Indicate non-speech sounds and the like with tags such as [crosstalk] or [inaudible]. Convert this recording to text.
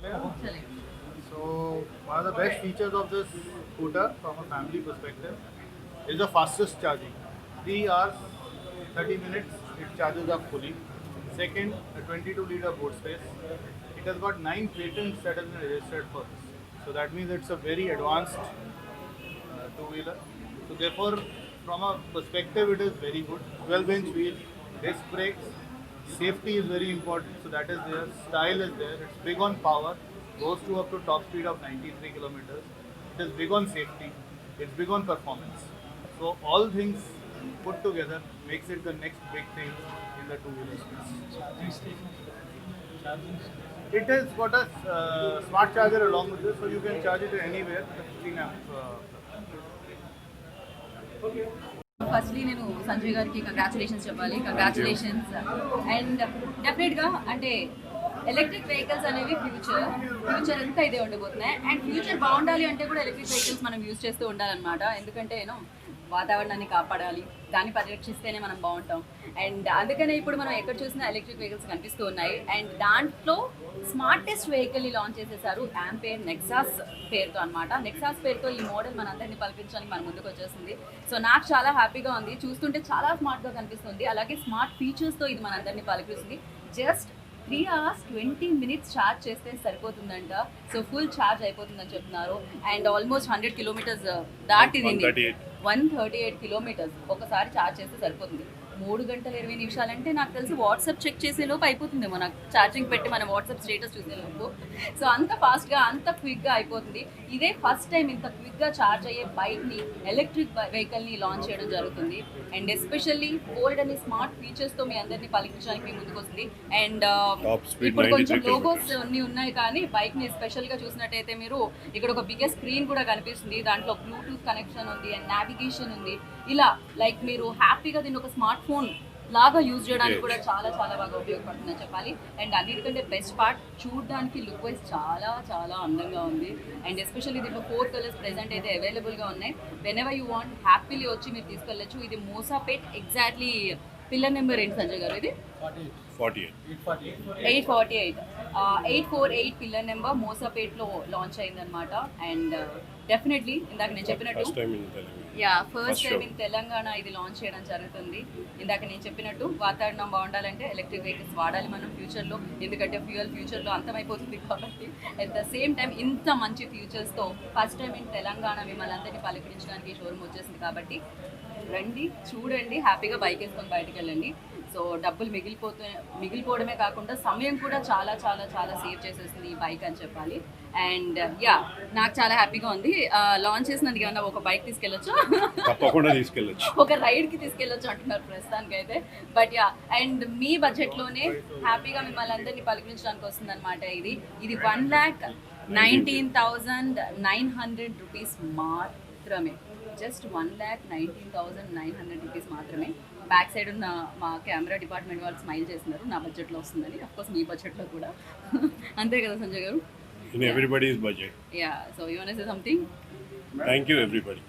So one of the best features of this scooter from a family perspective is the fastest charging. 3 hours, 30 minutes it charges up fully. Second, a 22 liter boot space. It has got 9 patents that have been registered for this. So that means it's a very advanced uh, two wheeler. So therefore from a perspective it is very good. 12 inch wheel, disc brakes, safety is very important so that is there. Style is there. It's big on power. Goes to up to top speed of 93 kilometers. It is big on safety. It's big on performance. So all things put together makes it the next big thing in the two wheeler space. It has got a uh, smart charger along with this so you can charge it anywhere the 15 amp uh, firstly నేను సంజయ్ గారికి congratulations చెప్పాలి. Congratulations and డెఫినెట్గా అంటే electric vehicles అనేవి future future అంతా ఇదే ఉండబోతున్నాయి. And future బాగుండాలి అంటే కూడా ఎలక్ట్రిక్ వెహికల్స్ మనం యూజ్ చేస్తూ ఉండాలన్నమాట. ఎందుకంటే నేను వాతావరణాన్ని కాపాడాలి. దాన్ని పరిరక్షిస్తేనే మనం బాగుంటాం. అండ్ అందుకనే ఇప్పుడు మనం ఎక్కడ చూసినా ఎలక్ట్రిక్ వెహికల్స్ కనిపిస్తూ ఉన్నాయి. అండ్ దాంట్లో స్మార్టెస్ట్ వెహికల్ని లాంచ్ చేసేసారు యాంపేర్ నెక్సాస్ పేరుతో అన్నమాట. నెక్సాస్ పేరుతో ఈ మోడల్ మనందరినీ పలికించడానికి మన ముందుకు వచ్చేసింది. సో నాకు చాలా హ్యాపీగా ఉంది. చూస్తుంటే చాలా స్మార్ట్గా కనిపిస్తుంది. అలాగే స్మార్ట్ ఫీచర్స్తో ఇది మనందరినీ పలికిస్తుంది just three hours twenty minutes charge చేస్తే సరిపోతుందంట. సో ఫుల్ ఛార్జ్ అయిపోతుందని చెప్తున్నారు. అండ్ ఆల్మోస్ట్ హండ్రెడ్ కిలోమీటర్స్ దాటింది. 138. వన్ థర్టీ ఎయిట్ కిలోమీటర్స్ ఒకసారి ఛార్జ్ చేస్తే సరిపోతుంది. మూడు గంటల ఇరవై నిమిషాలంటే నాకు తెలిసి వాట్సాప్ చెక్ చేసే లోపు అయిపోతుందేమో నాకు. ఛార్జింగ్ పెట్టి మన వాట్సాప్ స్టేటస్ చూసే లోపు. సో అంత ఫాస్ట్గా అంత క్విక్గా అయిపోతుంది. ఇదే ఫస్ట్ టైం ఇంత క్విక్గా ఛార్జ్ అయ్యే బైక్ని ఎలక్ట్రిక్ వెహికల్ని లాంచ్ చేయడం జరుగుతుంది. అండ్ ఎస్పెషల్లీ గోల్డ్ అనే స్మార్ట్ ఫీచర్స్తో మీ అందరినీ పలికించడానికి మీ ముందుకు వస్తుంది. అండ్ speed ఇప్పుడు 93 కొంచెం. లోగోస్ అన్ని ఉన్నాయి కానీ బైక్ని స్పెషల్గా చూసినట్టయితే మీరు ఇక్కడ ఒక బిగ్గెస్ట్ స్క్రీన్ కూడా కనిపిస్తుంది. దాంట్లో బ్లూటూత్ కనెక్షన్ ఉంది అండ్ నావిగేషన్ ఉంది. ఇలా లైక్ మీరు హ్యాపీగా దీన్ని ఒక స్మార్ట్ ఫోన్ లాగా యూజ్ చేయడానికి. కూడా చాలా చాలా బాగా ఉపయోగపడుతుందని చెప్పాలి. అండ్ అన్నిటికంటే బెస్ట్ పార్ట్ చూడడానికి లుక్ వైజ్ చాలా చాలా అందంగా ఉంది. అండ్ ఎస్పెషల్లీ దీంట్లో ఫోర్ కలర్స్ ప్రెసెంట్ అయితే అవైలబుల్గా ఉన్నాయి. Whenever you want happily వచ్చి మీరు తీసుకెళ్ళచ్చు. ఇది మోసాపేట్ ఎగ్జాక్ట్లీ పిల్లర్ నెంబర్ ఏంటి సంజయ్ గారు ఇది? Eight forty eight eight four eight pillar number మోసాపేట్లో launch అయిందనమాట అండ్ డెఫినెట్లీ ఇందాక నేను చెప్పినట్టు yeah first time. In Telangana ఇది లాంచ్ చేయడం జరుగుతుంది. ఇందాక నేను చెప్పినట్టు వాతావరణం బాగుండాలంటే ఎలక్ట్రిక్ వెహికల్స్ వాడాలి మనం ఫ్యూచర్లో ఎందుకంటే ఫ్యూయల్ ఫ్యూచర్లో అంతమైపోతుంది కాబట్టి అట్ ద సేమ్ టైం ఇంత మంచి ఫ్యూచర్స్తో ఫస్ట్ టైం ఇన్ తెలంగాణ మిమ్మల్ని అందరినీ పలకరించడానికి షోరూమ్ వచ్చేసింది కాబట్టి రండి చూడండి హ్యాపీగా బైక్ వేసుకొని బయటకు వెళ్ళండి. సో డబ్బులు మిగిలిపోతూ మిగిలిపోవడమే కాకుండా సమయం కూడా చాలా చాలా చాలా సేవ్ చేసేస్తుంది ఈ బైక్ అని చెప్పాలి. అండ్ యా నాకు చాలా హ్యాపీగా ఉంది. లాంచ్ చేసినందుకు ఏమన్నా ఒక బైక్ తీసుకెళ్ళొచ్చు? తప్పకుండా తీసుకెళ్ళచ్చు. ఒక రైడ్కి తీసుకెళ్ళొచ్చు అంటున్నారు ప్రస్తుతానికి అయితే బట్ యా అండ్ మీ బడ్జెట్లోనే హ్యాపీగా మిమ్మల్ని అందరినీ పలికించడానికి వస్తుంది అనమాట ఇది ఇది one lakh nineteen thousand nine hundred rupees మాత్రమే. Just one lakh nineteen thousand nine hundred rupees మాత్రమే. బ్యాక్ సైడ్ ఉన్న మా కెమెరా డిపార్ట్మెంట్ వాళ్ళు స్మైల్ చేస్తున్నారు. నా బడ్జెట్లో వస్తుందని. అఫ్కోర్స్ మీ బడ్జెట్లో కూడా. [laughs] అంతే కదా సంజయ్ గారు? Yeah so you say something thank you everybody